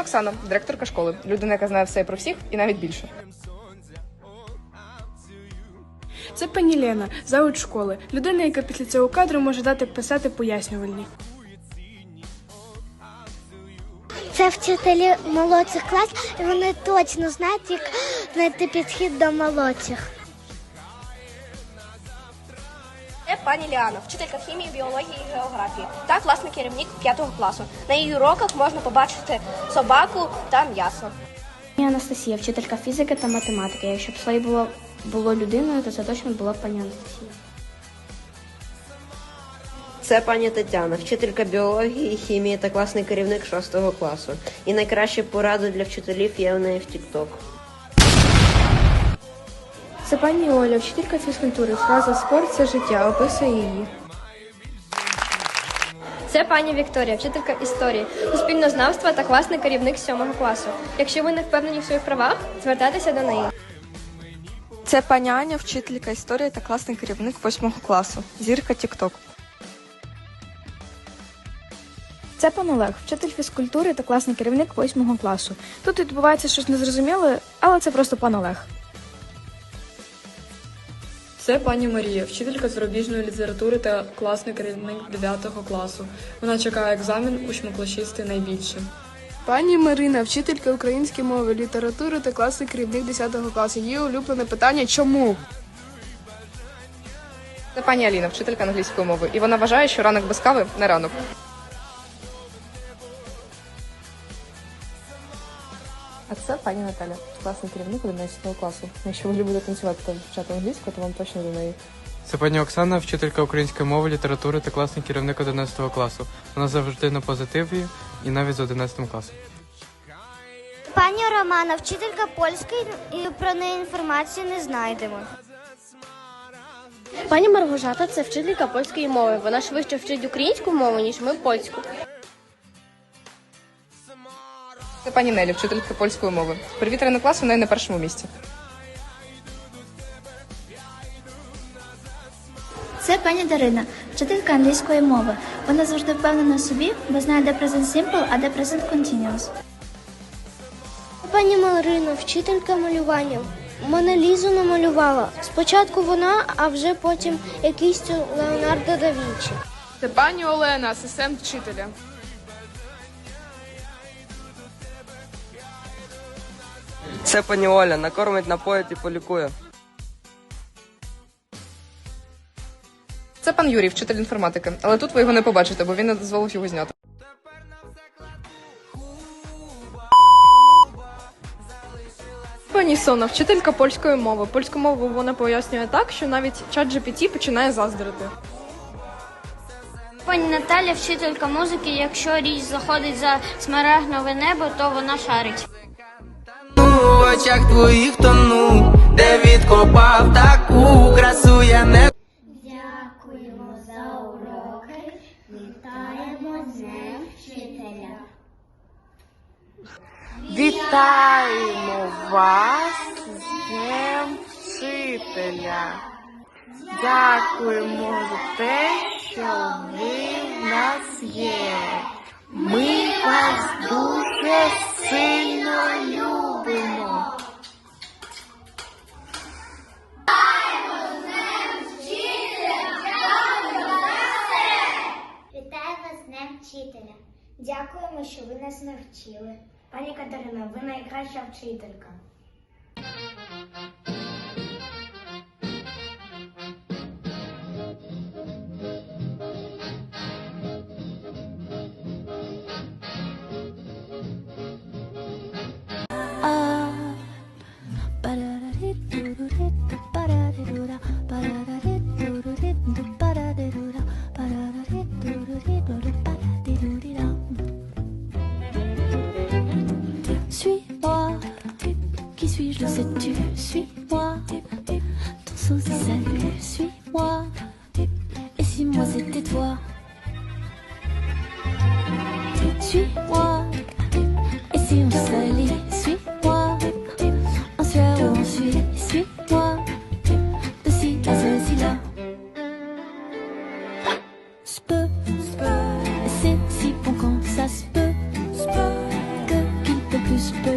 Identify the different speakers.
Speaker 1: Оксана, директорка школи, людина, яка знає все про всіх і навіть більше.
Speaker 2: Це пані Лена, зауч школи. Людина, яка після цього кадру може дати писати пояснювальні.
Speaker 3: Це вчителі молодших клас, і вони точно знають, як знайти підхід до молодших.
Speaker 4: Пані Ліана, вчителька хімії, біології і географії та класний керівник 5 класу. На її уроках можна побачити собаку та м'ясо.
Speaker 5: Я Анастасія, вчителька фізики та математики. Якщо б Слей було, було людиною, то це точно була б пані Анастасія.
Speaker 6: Це пані Тетяна, вчителька біології, хімії та класний керівник 6 класу. І найкращі поради для вчителів є в неї в TikTok.
Speaker 2: Це пані Оля, вчителька фізкультури. Фраза спорт це життя, описує її.
Speaker 4: Це пані Вікторія, вчителька історії, суспільнознавства та класний керівник 7 класу. Якщо ви не впевнені в своїх правах, звертайтеся до неї.
Speaker 7: Це пані Аня, вчителька історії та класний керівник 8 класу. Зірка Тікток.
Speaker 2: Це пан Олег, вчитель фізкультури та класний керівник 8 класу. Тут відбувається щось незрозуміле, але це просто пан Олег.
Speaker 8: Це пані Марія, вчителька зарубіжної літератури та класний керівник 9 класу. Вона чекає екзамен, учмоклашисти найбільше.
Speaker 2: Пані Марина, вчителька української мови, літератури та класний керівник 10 класу. Її улюблене питання чому?
Speaker 1: Це пані Аліна, вчителька англійської мови, і вона вважає, що ранок без кави не ранок.
Speaker 9: Це пані Наталя, класний керівник 11 класу. Якщо ви любите танцювати та вивчати англійську, то вам точно до неї.
Speaker 10: Це пані Оксана, вчителька української мови, літератури та класний керівник 11 класу. Вона завжди на позитиві і навіть з 11 класом.
Speaker 3: Пані Романа, вчителька польської, і про неї інформацію не знайдемо.
Speaker 4: Пані Маргожата це вчителька польської мови. Вона швидше вчить українську мову, ніж ми польську.
Speaker 1: Пані Нелі, вчителька польської мови. Привітряний клас у неї на першому місці.
Speaker 5: Це пані Дарина, вчителька англійської мови. Вона завжди впевнена в собі, бо знає, де present simple, а де present continuous.
Speaker 3: Пані Марина, вчителька малювання. Моналізу намалювала. Спочатку вона, а вже потім якийсь Леонардо да Вінчі.
Speaker 2: Це пані Олена, асистент вчителя.
Speaker 11: Це пані Оля, накормить, напоїть і полікує.
Speaker 1: Це пан Юрій, вчитель інформатики. Але тут ви його не побачите, бо він не дозволив його зняти.
Speaker 8: Пані Сона, вчителька польської мови. Польську мову вона пояснює так, що навіть чат GPT починає заздрити.
Speaker 3: Пані Наталя, вчителька музики. Якщо річ заходить за смарагнове небо, то вона шарить.
Speaker 11: Ну, в очах твоїх тону, де відкопав таку красу я не
Speaker 3: Дякуємо за уроки. Вітаємо з Днем вчителя.
Speaker 7: Вітаємо вас з Днем Вчителя. Дякуємо за те, що ви в нас є. Ми вас дуже сильно любимо.
Speaker 3: Вітаю вас Днем вчителя. Дякуємо, що ви нас навчили. Пані Катерина, ви найкраща вчителька.
Speaker 5: Suis-moi, qui suis-je, le sais-tu? Suis-moi, ton souci salut, suis-moi. Et si moi c'était toi? Suis-moi, space.